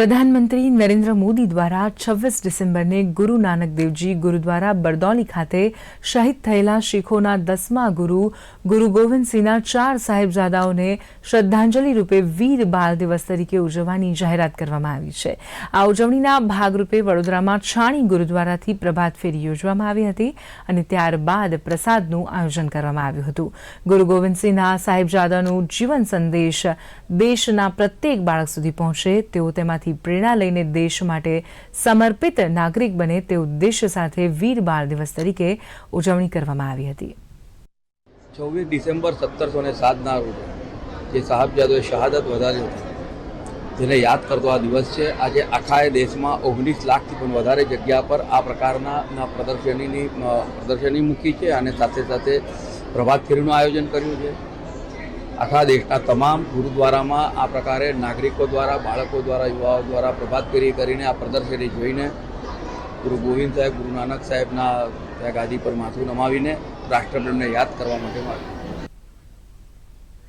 પ્રધાનમંત્રી નરેન્દ્ર મોદી દ્વારા છવ્વીસ ડિસેમ્બરને ગુરુ નાનક દેવજી ગુરુદ્વારા બરદૌલી ખાતે શહીદ થયેલા શીખોના દસમા ગુરુ ગુરુ ગોવિંદસિંહના ચાર સાહેબજાદાઓને શ્રદ્ધાંજલિ રૂપે વીર બાળ દિવસ તરીકે ઉજવવાની જાહેરાત કરવામાં આવી છે. આ ઉજવણીના ભાગરૂપે વડોદરામાં છાણી ગુરુદ્વારાથી પ્રભાત ફેરી યોજવામાં આવી હતી અને ત્યારબાદ પ્રસાદનું આયોજન કરવામાં આવ્યું હતું. ગુરુ ગોવિંદસિંહના સાહેબજાદાનું જીવન સંદેશ દેશના પ્રત્યેક બાળક સુધી પહોંચે તેઓ તેમાંથી પ્રેરણા લઈને દેશ માટે સમર્પિત નાગરિક બને તે ઉદ્દેશ્ય સાથે વીર બાળ દિવસ તરીકે ઉજવણી કરવામાં આવી હતી. છવ્વીસ ડિસેમ્બર સત્તરસો ને સાતના રોજ જે સાહેબજાદોએ શહાદત વધારી હતી, જેને યાદ કરતો આ દિવસ છે, આજે આખા દેશમાં ઓગણીસ લાખથી પણ વધારે જગ્યા પર આ પ્રકારના પ્રદર્શનીની પ્રદર્શની મૂકી છે અને સાથે સાથે પ્રભાત ફેરીનું આયોજન કર્યું છે. આખા દેશના તમામ ગુરુદ્વારામાં આ પ્રકારે નાગરિકો દ્વારા, બાળકો દ્વારા, યુવાઓ દ્વારા પ્રભાત ફેરી કરીને આ પ્રદર્શની જોઈને ગુરુ ગોવિંદ સાહેબ, ગુરુ નાનક સાહેબના ત્યાં ગાદી પર માથું નમાવીને રાષ્ટ્રપ્રેમને યાદ કરવા માટે આવ્યું